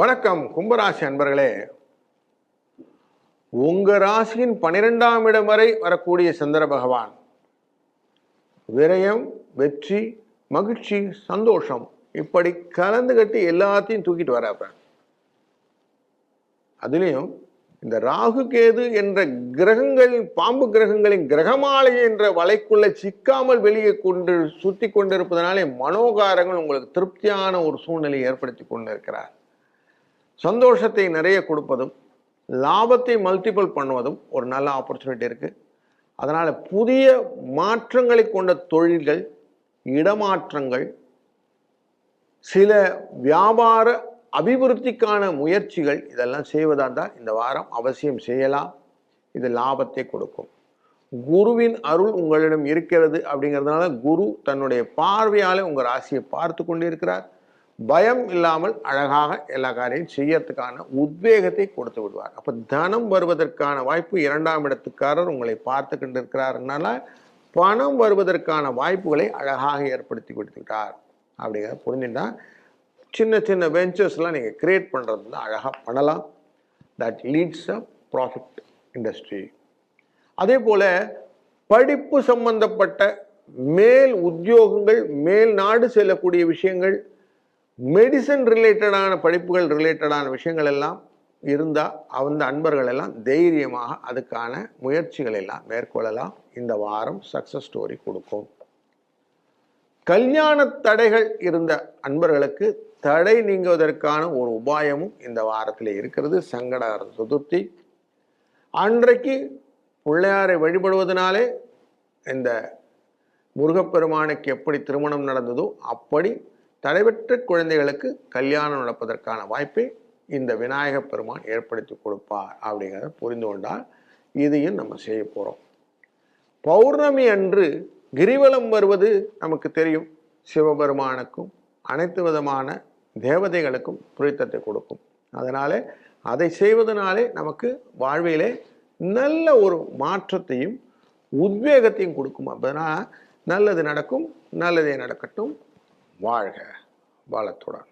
வணக்கம் கும்பராசி அன்பர்களே. உங்க ராசியின் பனிரெண்டாம் இடம் வரை வரக்கூடிய சந்திர பகவான். விரயம் வெற்றி மகிழ்ச்சி சந்தோஷம் இப்படி கலந்து கட்டி எல்லாத்தையும் தூக்கிட்டு வராப்ப அதுலேயும் இந்த ராகு கேது என்ற கிரகங்களின் பாம்பு கிரகங்களின் கிரகமாலை என்ற வலைக்குள்ள சிக்காமல் வெளியே கொண்டு சுத்தி கொண்டிருப்பதனாலே மனோகாரங்கள் உங்களுக்கு திருப்தியான ஒரு சூழ்நிலையை ஏற்படுத்தி கொண்டிருக்கிறார். சந்தோஷத்தை நிறைய கொடுப்பதும் லாபத்தை மல்டிபிள் பண்ணுவதும் ஒரு நல்ல ஆப்பர்ச்சுனிட்டி இருக்குது அதனால் புதிய மாற்றங்களை கொண்ட தொழில்கள் இடமாற்றங்கள் சில வியாபார அபிவிருத்திக்கான முயற்சிகள் இதெல்லாம் செய்வதாக இருந்தால் இந்த வாரம் அவசியம் செய்யலாம். இது லாபத்தை கொடுக்கும். குருவின் அருள் உங்களிடம் இருக்கிறது அப்படிங்கிறதுனால குரு தன்னுடைய பார்வையால் உங்கள் ராசியை பார்த்து கொண்டிருக்கிறார். பயம் இல்லாமல் அழகாக எல்லா காரியம் செய்யறதுக்கான உத்வேகத்தை கொடுத்து விடுவார். அப்போ தனம் வருவதற்கான வாய்ப்பு இரண்டாம் இடத்துக்காரர் உங்களை பார்த்து கொண்டிருக்கிறாருனால பணம் வருவதற்கான வாய்ப்புகளை அழகாக ஏற்படுத்தி கொடுத்துக்கிட்டார் அப்படிங்கிறத புரிஞ்சுட்டா சின்ன சின்ன வெஞ்சர்ஸ்லாம் நீங்கள் கிரியேட் பண்ணுறது தான் அழகாக பண்ணலாம். That leads a profit industry அதே போல் படிப்பு சம்பந்தப்பட்ட மேல் உத்தியோகங்கள் மேல் நாடு செல்லக்கூடிய விஷயங்கள் மெடிசன் ரிலேட்டடான படிப்புகள் ரிலேட்டடான விஷயங்கள் எல்லாம் இருந்தால் அந்த அன்பர்கள் எல்லாம் தைரியமாக அதுக்கான முயற்சிகள் எல்லாம் மேற்கொள்ளலாம். இந்த வாரம் சக்ஸஸ் ஸ்டோரி கொடுக்கும். கல்யாண தடைகள் இருந்த அன்பர்களுக்கு தடை நீங்குவதற்கான ஒரு உபாயமும் இந்த வாரத்தில் இருக்கிறது. சங்கடகர சதுர்த்தி. அன்றைக்கு பிள்ளையாரை வழிபடுவதனாலே இந்த முருகப்பெருமானுக்கு எப்படி திருமணம் நடந்ததோ அப்படி தலைவற்ற குழந்தைகளுக்கு கல்யாணம் நடப்பதற்கான வாய்ப்பை இந்த விநாயக பெருமான் ஏற்படுத்தி கொடுப்பார் அப்படிங்கிறத புரிந்து கொண்டால் இதையும் நம்ம செய்ய போகிறோம் பௌர்ணமி அன்று கிரிவலம் வருவது நமக்கு தெரியும். சிவபெருமானுக்கும் அனைத்து விதமான தேவதைகளுக்கும் புரித்தத்தை கொடுக்கும். அதனால் அதை செய்வதனாலே நமக்கு வாழ்விலே நல்ல ஒரு மாற்றத்தையும் உத்வேகத்தையும் கொடுக்கும். அப்படின்னா நல்லது நடக்கும் நல்லதே நடக்கட்டும். வாழ்க. வாழத்தோடான்